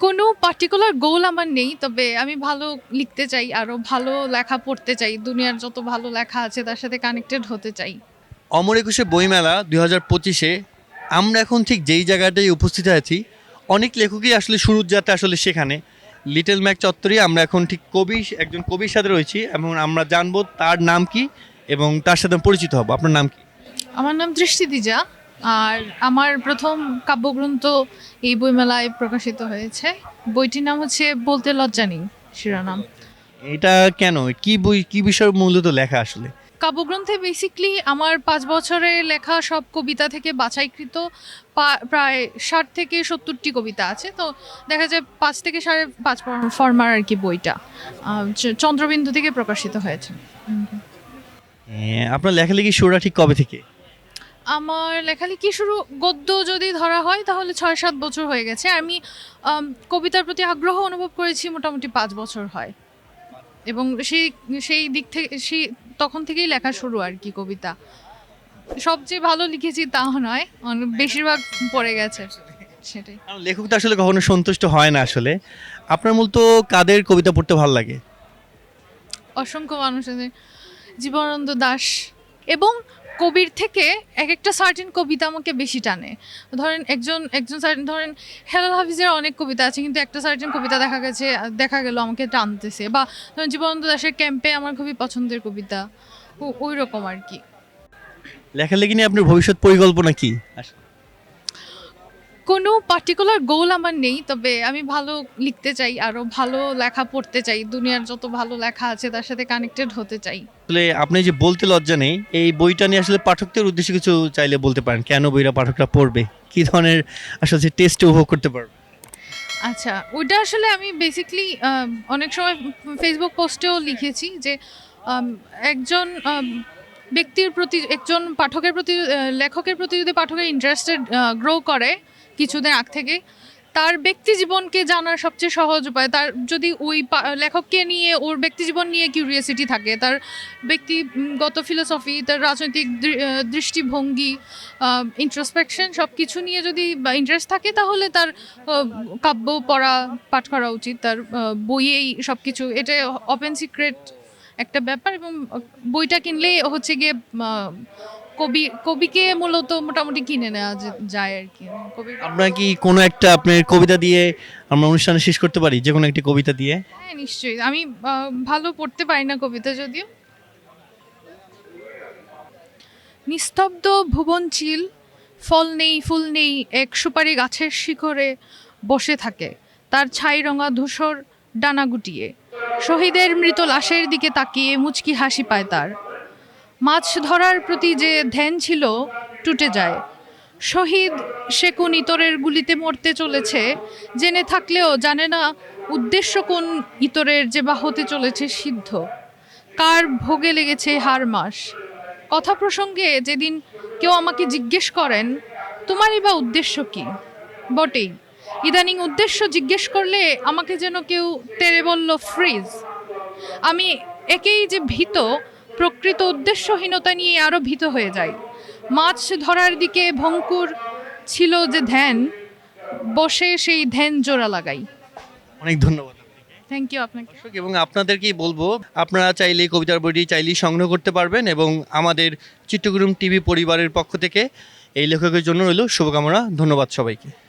কোনো পার্টিকুলার গোল আমার নেই তবে আমি ভালো লিখতে চাই আরও ভালো লেখা পড়তে চাই দুনিয়ার যত ভালো লেখা আছে তার সাথে কানেক্টেড হতে চাই। অমর একুশে বইমেলা দুই হাজার পঁচিশে আমরা এখন ঠিক যেই জায়গাটায় উপস্থিত আছি অনেক লেখকই আসলে শুরুর যাত্রা আসলে সেখানে। লিটল ম্যাক চত্বরে আমরা এখন ঠিক কবি একজন কবির সাথে রয়েছি এবং আমরা জানব তার নাম কি এবং তার সাথে পরিচিত হব। আপনার নাম কি? আমার নাম দৃষ্টি দিজা আর আমার প্রথম কাব্যগ্রন্থ এই বইমেলায় প্রকাশিত হয়েছে। বইটির নাম হচ্ছে বলতে লজ্জা নেই শিরোনাম। এটা কেন? কি বই কি বিষয় মূলত লেখা আসলে? কাব্যগ্রন্থে বেসিকলি আমার পাঁচ বছরে লেখা সব কবিতা থেকে বাছাইকৃত প্রায় ষাট থেকে সত্তরটি কবিতা আছে। তো দেখা যায় পাঁচ থেকে সাড়ে পাঁচ ফর- ফর্মার আর কি বইটা চন্দ্রবিন্দু থেকে প্রকাশিত হয়েছে। আপনার লেখালেখি শুরুটা ঠিক কবে থেকে? আমার লেখালেখি শুরু? গদ্য যদি ধরা হয় তাহলে ছয় সাত বছর হয়ে গেছে। আমি কবিতার প্রতি আগ্রহ অনুভব করেছি মোটামুটি পাঁচ বছর হয়। এবং সেই সেই দিক থেকে সেই তখন থেকেই লেখা শুরু আর কি কবিতা। সবচেয়ে ভালো লিখেছি তা নয় বেশিরভাগ পড়ে গেছে। সেটাই। লেখক তো আসলে কখনো সন্তুষ্ট হয় না আসলে। আপনার মূলত কাদের কবিতা পড়তে ভালো লাগে? অসংখ্য মানুষ আছে জীবনানন্দ দাস এবং কবির থেকে এক একটা সার্টেন কবিতা আমাকে বেশি টানে। ধরেন একজন একজন সার্টেন ধরেন হেলাল হাফিজের অনেক কবিতা আছে, কিন্তু একটা সার্টেন কবিতা দেখা গেছে, দেখা গেল, আমাকে টানতেছে। বা ধরেন জীবনন্দ দাসের ক্যাম্পে আমার খুবই পছন্দের কবিতা। ওই রকম আর কি। লেখালেখি নিয়ে আপনার ভবিষ্যৎ পরিকল্পনা কি? কোনো পার্টিকুলার গোল আমার নেই তবে আমি ভালো লিখতে চাই আরও ভালো লেখা পড়তে চাই দুনিয়ার যত ভালো লেখা আছে তার সাথে কানেক্টেড হতে চাই। আসলে আপনি যে বলতে লজ্জা নেই এই বইটা নিয়ে আসলে পাঠকদের উদ্দেশ্যে কিছু চাইলে বলতে পারেন কেন বইটা পাঠকরা পড়বে? কি ধরনের আসলে টেস্ট উপভোগ করতে পারবে? আচ্ছা ওইটা আসলে আমি বেসিকলি অনেক সময় ফেসবুক পোস্টেও লিখেছি যে একজন ব্যক্তির প্রতি, একজন পাঠকের প্রতি লেখকের প্রতি যদি পাঠকের ইন্টারেস্টেড গ্রো করে কিছুদিন আগ থেকে, তার ব্যক্তি জীবনকে জানার সবচেয়ে সহজ উপায়, তার যদি ওই লেখককে নিয়ে, ওর ব্যক্তি জীবন নিয়ে কিউরিয়াসিটি থাকে, তার ব্যক্তিগত ফিলোসফি তার রাজনৈতিক দৃষ্টিভঙ্গি ইন্ট্রোস্পেকশন সব কিছু নিয়ে যদি ইন্টারেস্ট থাকে, তাহলে তার কাব্য, পড়া, পাঠ করা উচিত, তার বইয়েই সব কিছু এটা ওপেন সিক্রেট একটা ব্যাপার এবং বইটা কিনলে হচ্ছে গিয়ে কবি কবিকে মূলত মোটামুটি কিনে নেওয়া যায় আর কি। কবি আপনার কি কোনো একটা আপনার কবিতা দিয়ে আমরা অনুষ্ঠানে শেষ করতে পারি? যে কোনো একটি কবিতা দিয়ে? হ্যাঁ নিশ্চয়ই। আমি ভালো পড়তে পারি না কবিতা যদিও। নিস্তব্ধ ভুবন চিল ফল নেই ফুল নেই এক সুপারি গাছের শিখরে বসে থাকে। তার ছাই রঙা ধূসর ডানা গুটিয়ে। শহীদের মৃত লাশের দিকে তাকিয়ে মুচকি হাসি পায় তার। মাছ ধরার প্রতি যে ধ্যান ছিল, টুটে যায়। শহীদ সে কোন ইতরের গুলিতে মরতে চলেছে, জেনে থাকলেও জানে না উদ্দেশ্য কোন ইতরের যে বা হতে চলেছে সিদ্ধ। কার ভোগে লেগেছে হার মাস? কথা প্রসঙ্গে যেদিন কেউ আমাকে জিজ্ঞেস করেন, তোমারই বা উদ্দেশ্য কি? বটেই। ইদানিং উদ্দেশ্য জিজ্ঞেস করলে আমাকে যেন কেউ তেরে বলল ফ্রিজ। আমি একেই যে ভীত প্রকৃত উদ্দেশ্যহীনতা নিয়ে আরও ভীত হয়ে যাই। মাছ ধরার দিকে ভঙ্কুর ছিল যে ধ্যান বসে সেই ধ্যান জোড়া লাগাই। অনেক ধন্যবাদ থ্যাংক ইউ আপনাকে। এবং আপনাদেরকেই বলব আপনারা চাইলে কবিতার বইটি চাইলেই সংগ্রহ করতে পারবেন এবং আমাদের চিত্তগুরুম টিভি পরিবারের পক্ষ থেকে এই লেখকের জন্য রইল শুভকামনা। ধন্যবাদ সবাইকে।